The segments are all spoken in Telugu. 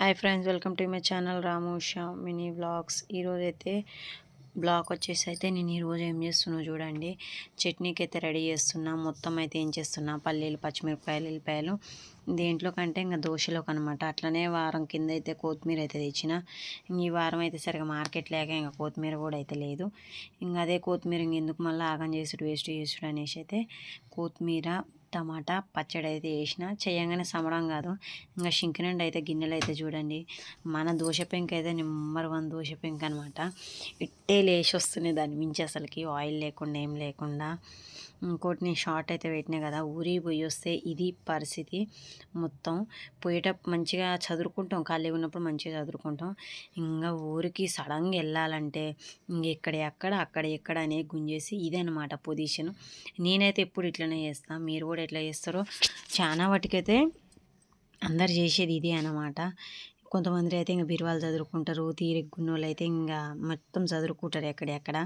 Hi friends welcome to my channel Ramosha mini vlogs ఈరోజు అయితే బ్లాగ్ వచ్చేసి అయితే నేను ఈరోజు ఏం చేస్తున్నా చూడండి. చట్నీకి అయితే రెడీ చేస్తున్నా. మొత్తం అయితే ఏం చేస్తున్నా? పల్లీలు పచ్చిమిరపకాయలు ఎల్లిపాయలు దేంట్లో కంటే ఇంకా దోశలోకి అనమాట అట్లనే వారం కింద అయితే కొత్తిమీర అయితే తెచ్చిన ఈ వారం అయితే సరిగా మార్కెట్ లేక ఇంకా కొత్తిమీర కూడా అయితే లేదు. ఇంకా అదే కొత్తిమీర ఇంకెందుకు మళ్ళీ ఆగం చేసుడు వేస్ట్ చేసుడు అనేసి అయితే కొత్తిమీర టమాటా పచ్చడి అయితే వేసిన చేయంగానే సమడం కాదు. ఇంకా షింకినండి అయితే గిన్నెలు అయితే చూడండి. మన దోశ పెంక అయితే నెంబర్ వన్ దోశ పెంక అనమాట ఇట్టే లేచి వస్తున్నాయి దాని మించి అసలుకి. ఆయిల్ లేకుండా ఏం లేకుండా. ఇంకోటి నేను షార్ట్ అయితే పెట్టినా కదా ఊరి పోయి వస్తే ఇది పరిస్థితి మొత్తం. పోయేటప్పుడు మంచిగా చదువుకుంటాం ఖాళీగా ఉన్నప్పుడు మంచిగా చదువుకుంటాం. ఇంకా ఊరికి సడన్గా వెళ్ళాలంటే ఇంక ఇక్కడ ఎక్కడ అక్కడ ఎక్కడ అనే గుంజేసి ఇదనమాట పొజిషన్. నేనైతే ఎప్పుడు ఇట్లనే చేస్తాను మీరు కూడా ఎట్లా చేస్తారో చాలా వాటికైతే అందరు చేసేది ఇది అనమాట కొంతమంది అయితే ఇంకా బిరువాలు చదువుకుంటారు తీరిగ్గున్న అయితే ఇంకా మొత్తం చదువుకుంటారు ఎక్కడెక్కడ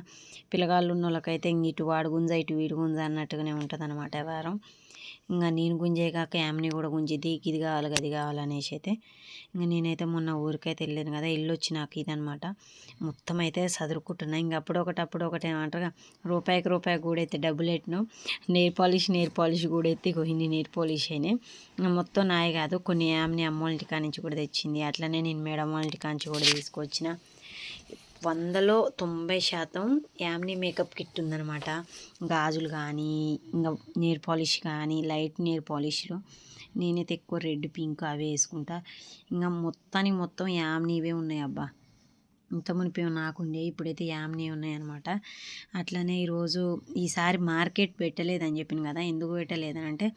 పిల్లగాళ్ళు ఉన్న వాళ్ళకైతే ఇంక ఇటు వాడు గుంజ ఇటు వీడు గుంజ అన్నట్టుగానే ఉంటుంది అనమాట వారం ఇంకా నేను గుంజే కాక యామ్ని కూడా గుంజిద్ది ఇది కావాలి అది కావాలనేసి అయితే ఇంకా నేనైతే మొన్న ఊరికైతే వెళ్ళాను కదా ఇల్లు వచ్చి నాకు ఇదనమాట మొత్తం అయితే చదువుకుంటున్నా ఇంకా అప్పుడు ఒకటి అప్పుడు ఒకటి ఏమంటారు రూపాయికి రూపాయి కూడా అయితే డబ్బులు ఎట్టిను నెయిల్ పాలిష్ నెయిల్ పాలిష్ కూడా ఎత్తి కొన్ని నెయిల్ పాలిష్ అయినాయి. మొత్తం నాయ కాదు కొన్ని యామ్ని అమ్మ ఇంటికా నుంచి కూడా తెచ్చింది. అట్లనే నేను మేడం వాళ్ళ ఇంటికా నుంచి కూడా తీసుకొచ్చిన. వందలో తొంభై శాతం యామ్ని మేకప్ కిట్ ఉందనమాట గాజులు కానీ ఇంకా నేర్ పాలిష్ కానీ లైట్ నేర్ పాలిష్లు. నేనైతే ఎక్కువ రెడ్ పింక్ అవే వేసుకుంటా. ఇంకా మొత్తానికి మొత్తం యామ్నీవే ఉన్నాయి అబ్బా. ఇంత మునిపి నాకుండే ఇప్పుడైతే యామ్ని ఉన్నాయన్నమాట. అట్లనే ఈరోజు ఈసారి మార్కెట్ పెట్టలేదని చెప్పిన కదా ఎందుకు పెట్టలేదని అంటే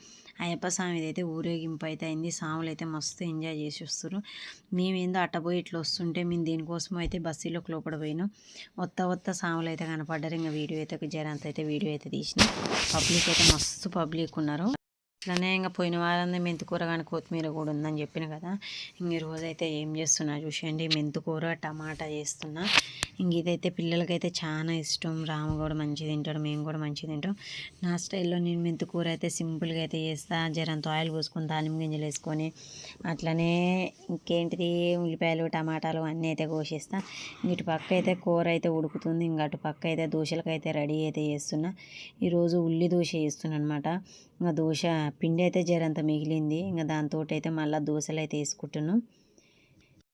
అయ్యప్ప స్వామిది అయితే ఊరేగింపు అయితే అయింది స్వాములు అయితే మస్తు ఎంజాయ్ చేసి వస్తారు మేమేందో అట్టపోయి ఇట్లా వస్తుంటే మేము దీనికోసం అయితే బస్సులోకి లోపల పోయినాం. వత్త వత్త సాములు అయితే కనపడ్డారు ఇంకా వీడియో అయితే జరంత అయితే వీడియో అయితే తీసిన. పబ్లిక్ అయితే మస్తు పబ్లిక్ ఉన్నారు. అట్లనే ఇంకా పోయిన వారం మెంతికూర కానీ కొత్తిమీర కూడా ఉందని చెప్పిన కదా. ఇంక ఈరోజు ఏం చేస్తున్నా చూసేయండి. మెంతికూర టమాటా చేస్తున్నా. ఇంక ఇదైతే పిల్లలకైతే చాలా ఇష్టం. రాము కూడా మంచిగా తింటాడు మేము కూడా మంచిగా తింటాం. నా స్టైల్లో నేను మెంతికూర అయితే సింపుల్గా అయితే చేస్తా. జరంత ఆయిల్ పోసుకొని దానిమ్మ గింజలు వేసుకొని అట్లనే ఇంకేంటిది? ఉల్లిపాయలు టమాటాలు అన్నీ అయితే కోసేస్తా. ఇటు పక్క అయితే కూర అయితే ఉడుకుతుంది. ఇంకా అటు పక్క అయితే దోశలకైతే రెడీ అయితే చేస్తున్నా. ఈరోజు ఉల్లి దోశ చేస్తున్నా అనమాట ఇంకా దోశ పిండి అయితే జరంత మిగిలింది. ఇంకా దాంతో అయితే మళ్ళీ దోశలు అయితే వేసుకుంటున్నాం.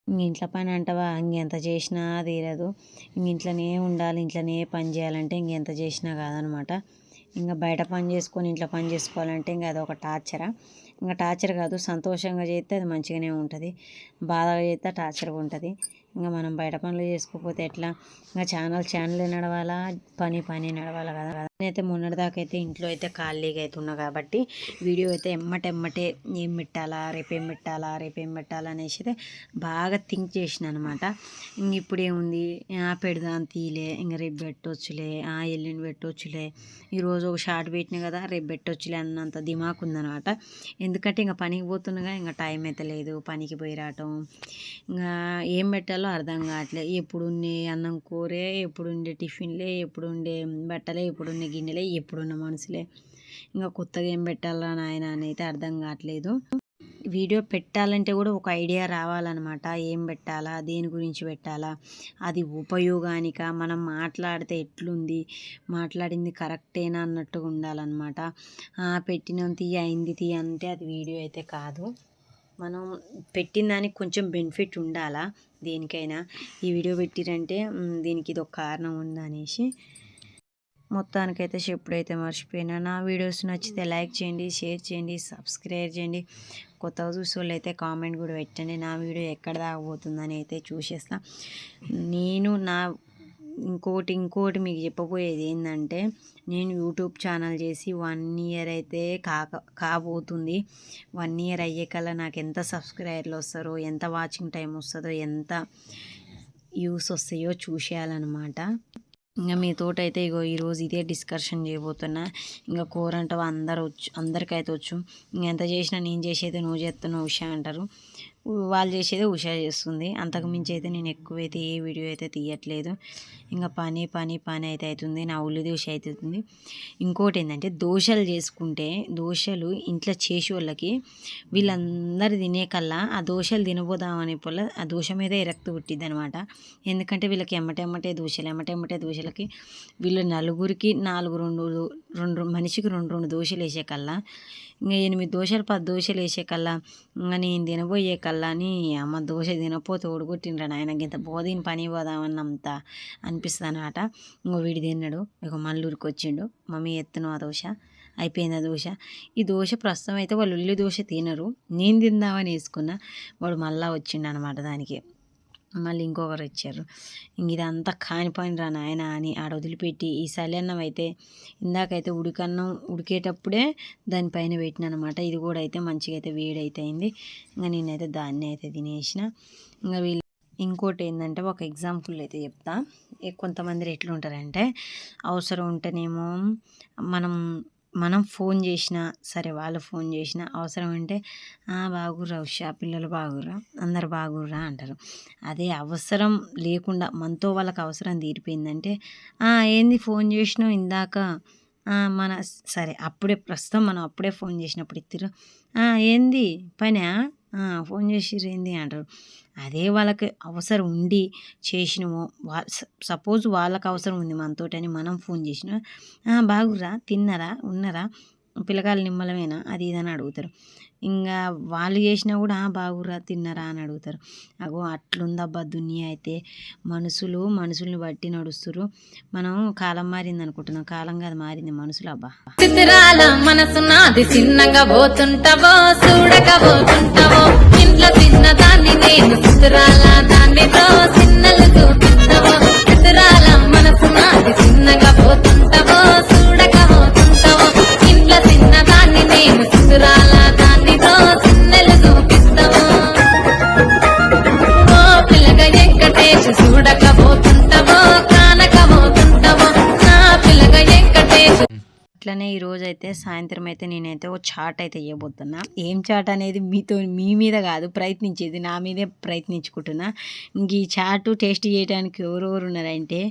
ఇంట్లో పని అంటావా? ఇంకెంత చేసినా తీరదు. ఇంక ఇంట్లోనే ఉండాలి ఇంట్లోనే పని చేయాలంటే ఇంకెంత చేసినా కాదనమాట. ఇంకా బయట పని చేసుకొని ఇంట్లో పని చేసుకోవాలంటే ఇంకా అదొక టార్చరా? ఇంకా టార్చర్ కాదు సంతోషంగా చేస్తే అది మంచిగానే ఉంటుంది. బాధగా చేస్తే టార్చర్గా ఉంటుంది. ఇంకా మనం బయట పనులు చేసుకోకపోతే ఎట్లా? ఇంకా ఛానల్ ఛానల్ నడవాలా? పని పని నడవాలా కదా? నేనైతే మొన్నటిదాకా అయితే ఇంట్లో అయితే ఖాళీగా అయితే ఉన్నా కాబట్టి వీడియో అయితే ఎమ్మటెమ్మటే ఏం పెట్టాలా? రేపేం పెట్టాలా? రేపేం పెట్టాలా? అనేసి అయితే బాగా థింక్ చేసిన అనమాట ఇంక ఇప్పుడు ఏముంది పెడదాం తీలే. ఇంకా రేపు పెట్టవచ్చులే ఎల్లుండి పెట్టవచ్చులే ఈరోజు ఒక షార్ట్ పెట్టిన కదా రేపు పెట్టవచ్చులే అన్నంత దిమాకు ఉందనమాట ఎందుకంటే ఇంకా పనికి పోతుండగా ఇంకా టైం అయితే లేదు. పనికి పోయి రావటం. ఇంకా ఏం పెట్టాలో చేయాలో అర్థం కావట్లేదు ఎప్పుడు ఉండే అన్నం కూరే ఎప్పుడు ఉండే టిఫిన్లే ఎప్పుడు ఉండే బట్టలే ఎప్పుడు ఉండే గిన్నెలే ఎప్పుడున్న మనుషులే ఇంకా కొత్తగా ఏం పెట్టాలా నాయన అని అయితే అర్థం కావట్లేదు. వీడియో పెట్టాలంటే కూడా ఒక ఐడియా రావాలన్నమాట. ఏం పెట్టాలా దేని గురించి పెట్టాలా అది ఉపయోగానిక మనం మాట్లాడితే ఎట్లుంది మాట్లాడింది కరెక్టేనా అన్నట్టుగా ఉండాలన్నమాట. పెట్టినంత అయింది తీ అంటే అది వీడియో అయితే కాదు. మనం పెట్టిన దానికి కొంచెం బెనిఫిట్ ఉండాలా? దేనికైనా. ఈ వీడియో పెట్టిరంటే దీనికి ఇది ఒక కారణం ఉందనేసి. మొత్తానికైతే ఎప్పుడైతే మర్చిపోయినా నా వీడియోస్ నచ్చితే లైక్ చేయండి షేర్ చేయండి సబ్స్క్రైబ్ చేయండి. కొత్తగా చూసేవాళ్ళు అయితే కామెంట్ కూడా పెట్టండి. నా వీడియో ఎక్కడ దాకపోతుందని అయితే చూసేస్తా. నేను నా ఇంకోటి ఇంకోటి మీకు చెప్పబోయేది ఏంటంటే నేను యూట్యూబ్ ఛానల్ చేసి వన్ ఇయర్ అయితే కాక కాబోతుంది. వన్ ఇయర్ అయ్యే కల్లా నాకు ఎంత సబ్స్క్రైబర్లు వస్తారో ఎంత వాచింగ్ టైం వస్తుందో ఎంత యూస్ వస్తాయో చూసేయాలన్నమాట. ఇంకా మీతోటి అయితే ఇగో ఈరోజు ఇదే డిస్కషన్ చేయబోతున్నా. ఇంకా కూర అంటే అందరు వచ్చు అందరికైతే వచ్చు. ఇంకా ఎంత చేసినా నేను చేసేది నువ్వు చేస్తున్నావు విషయం అంటారు. వాళ్ళు చేసేదే ఉషా చేస్తుంది. అంతకు మించి అయితే నేను ఎక్కువైతే ఏ వీడియో అయితే తీయట్లేదు. ఇంకా పని పని పని అయితే అవుతుంది. నా ఉల్లి దోశ అవుతుంది. ఇంకోటి ఏంటంటే దోశలు చేసుకుంటే దోశలు ఇంట్లో చేసే వాళ్ళకి వీళ్ళందరూ తినే కల్లా ఆ దోశలు తినబోదామనే పొల ఆ దోశ మీద ఎరక్తు పుట్టిద్ది అనమాట ఎందుకంటే వీళ్ళకి ఎమ్మటెమ్మటే దోశలు ఎమ్మటెమ్మటే దోశలకి వీళ్ళు నలుగురికి నాలుగు రెండు రెండు మనిషికి రెండు రెండు దోశలు వేసే కల్లా ఇంకా ఎనిమిది దోశలు పది దోశలు వేసే కల్లా ఇంకా నేను తినబోయే కల్లా అని అమ్మ దోశ తినపోతే ఓడగొట్టిండ్రా నాయన ఇంత బోధిని పని పోదామన్నంత అనిపిస్తుంది అనమాట ఇంకో వీడి తిన్నాడు ఇక మల్లూరికి వచ్చిండు మమ్మీ ఎత్తును ఆ దోశ అయిపోయింది ఆ దోశ. ఈ దోశ ప్రస్తుతం అయితే వాళ్ళు ఉల్లి దోశ తినరు నేను తిందామని వేసుకున్నా వాడు మళ్ళా వచ్చిండు అనమాట దానికి. మళ్ళీ ఇంకొకరు ఇచ్చారు ఇంక ఇదంతా కానిపోయిన రా నాయన అని ఆడ వదిలిపెట్టి ఈ సలన్నం అయితే ఇందాకైతే ఉడికన్నం ఉడికేటప్పుడే దానిపైన పెట్టిన అనమాట ఇది కూడా అయితే మంచిగా అయితే వేడైతే అయింది ఇంకా నేనైతే దాన్ని అయితే తినేసిన. ఇంకా వీళ్ళు ఇంకోటి ఏంటంటే ఒక ఎగ్జాంపుల్ అయితే చెప్తా. కొంతమంది ఎట్లుంటారంటే అవసరం ఉంటేనేమో మనం మనం ఫోన్ చేసినా సరే వాళ్ళు ఫోన్ చేసినా అవసరం అంటే బాగుర్రా ఉషా పిల్లలు బాగుర్రా అందరు బాగుర్రా అంటారు. అదే అవసరం లేకుండా మనతో వాళ్ళకి అవసరం తీరిపోయిందంటే ఏంది ఫోన్ చేసినావు ఇందాక? మన సరే అప్పుడే ప్రస్తుతం మనం అప్పుడే ఫోన్ చేసినప్పుడు ఇద్దరు ఏంది? పనా? ఫోన్ చేసిర్రు ఏంది అంటారు. అదే వాళ్ళకి అవసరం ఉండి చేసినము వా సపోజ్ వాళ్ళకి అవసరం ఉంది మనతోటని మనం ఫోన్ చేసిన బాగురా తిన్నరా ఉన్నరా? పిల్లకాయలు నిమ్మలమేనా? అది ఇది అని అడుగుతారు. ఇంకా వాళ్ళు చేసినా కూడా బాగురా తిన్నరా అని అడుగుతారు. అగో అట్లుందబ్బా దునియా అయితే. మనుషులు మనుషుల్ని బట్టి నడుస్తురు మనం కాలం మారింది అనుకుంటున్నాం. కాలం కాదు మారింది మనుషులు అబ్బా. చిత్రాల మనసు నాది చిన్నగా పోతుంటావో చూడకపోతుంటావో ఇంట్లో చిన్నదాన్ని నేను చిత్రాల అయితే సాయంత్రం అయితే నేనైతే ఓ చాట్ అయితే ఇవ్వబోతున్నా ఏం చాట్ అనేది మీతో మీ మీద కాదు ప్రయత్నించేది నా మీదే ప్రయత్నించుకుంటున్నా. ఇంక ఈ చాటు టేస్ట్ చేయడానికి ఎవరెవరు ఉన్నారంటే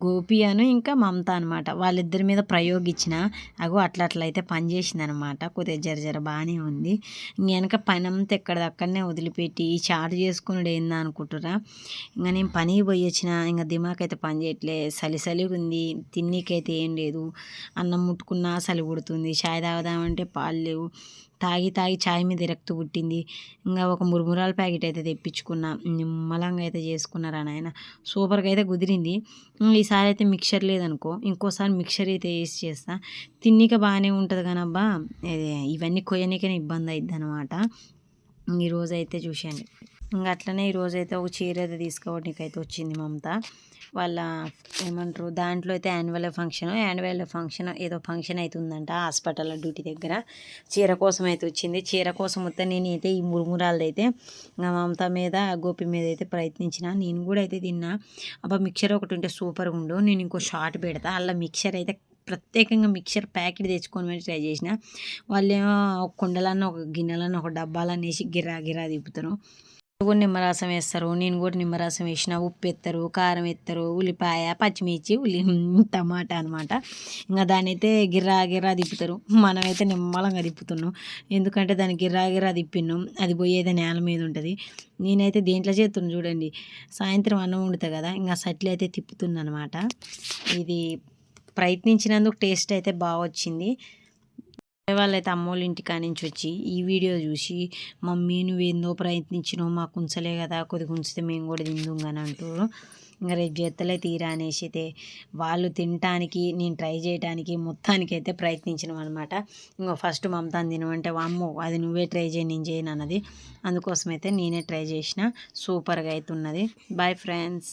గోపి అను ఇంకా మమత అనమాట వాళ్ళిద్దరి మీద ప్రయోగించిన అగో అట్లా అట్లయితే అయితే పనిచేసింది అనమాట కొద్దిగా జర జర బాగానే ఉంది. వెనక పని అంతా ఎక్కడిదక్కడనే వదిలిపెట్టి ఈ చాటు చేసుకున్నాడు ఏందా అనుకుంటురా ఇంకా నేను పనికి పోయి వచ్చిన ఇంకా దిమాక్ అయితే పని చేయట్లే. సలి సలిగా ఉంది. తిన్నీకైతే ఏం లేదు. అన్నం ముట్టుకున్నా సలి పుడుతుంది చాయ్ తాగుదామంటే పాలు లేవు. తాగి తాగి చాయ్ మీద రక్తు పుట్టింది. ఇంకా ఒక మురుమురాల ప్యాకెట్ అయితే తెప్పించుకున్నా. నిమ్మలంగా అయితే చేసుకున్నారా నాయన. సూపర్గా అయితే కుదిరింది. ఈసారి అయితే మిక్చర్ లేదనుకో ఇంకోసారి మిక్చర్ అయితే వేసి చేస్తా. తిన్నిక బాగానే ఉంటుంది కానబ్బా. ఇవన్నీ కొయ్యనికనే ఇబ్బంది అయిద్ది అనమాట ఈరోజు అయితే చూసాను ఇంకా అట్లనే ఈరోజైతే ఒక చీర అయితే తీసుకోవడానికి అయితే వచ్చింది మమత. వాళ్ళ ఏమంటారు దాంట్లో అయితే యాన్యువల్ ఫంక్షన్ యాన్యువల్ ఫంక్షన్ ఏదో ఫంక్షన్ అవుతుందంట హాస్పిటల్ డ్యూటీ దగ్గర. చీర కోసం అయితే వచ్చింది. చీర కోసం మొత్తం నేనైతే ఈ మురుమురాలది అయితే మమత మీద గోపి మీద అయితే ప్రయత్నించిన. నేను కూడా అయితే తిన్నా. అబ్బా మిక్చర్ ఒకటి ఉంటే సూపర్గా ఉండు. నేను ఇంకో షార్ట్ పెడతా. అలా మిక్చర్ అయితే ప్రత్యేకంగా మిక్చర్ ప్యాకెట్ తెచ్చుకొని ట్రై చేసిన. వాళ్ళేమో ఒక కుండలన్న ఒక గిన్నెలన్న ఒక డబ్బాలన్న వేసి గిరా గిరా తిప్పుతారు కూడా నిమ్మరసం వేస్తారు. నేను కూడా నిమ్మరసం వేసిన ఉప్పు ఎత్తారు కారం ఎత్తారు ఉల్లిపాయ పచ్చిమిర్చి ఉల్లి టమాటా అనమాట ఇంకా దాని అయితే గిర్రా గిర్రా తిప్పుతారు. మనమైతే నిమ్మలంగా తిప్పుతున్నాం. ఎందుకంటే దాన్ని గిర్రా గిర్రా తిప్పినాం అది పోయేది నేల మీద ఉంటుంది. నేనైతే దేంట్లో చేస్తున్నాను చూడండి. సాయంత్రం అన్నం వండుతా కదా ఇంకా సట్లు అయితే తిప్పుతున్నా అనమాట ఇది ప్రయత్నించినందుకు టేస్ట్ అయితే బాగా వచ్చింది. వాళ్ళైతే అమ్మోళ్ళ ఇంటికాడ నుంచి వచ్చి ఈ వీడియో చూసి మమ్మీ నువ్వేందో ప్రయత్నించినావు మాకు ఉంచలే కదా కొద్దిగా ఉంచితే మేము కూడా తిందుం కానీ అంటారు ఇంకా రేపు చేత్తలే తీరా అనేసి అయితే వాళ్ళు తినటానికి నేను ట్రై చేయడానికి మొత్తానికి అయితే ప్రయత్నించినాం అనమాట ఇంకా ఫస్ట్ మమతాను తినమంటే అమ్మో అది నువ్వే ట్రై చేయి నేను చేయను అన్నది. అందుకోసం అయితే నేనే ట్రై చేసిన. సూపర్గా అయితే ఉన్నది. Boy friends.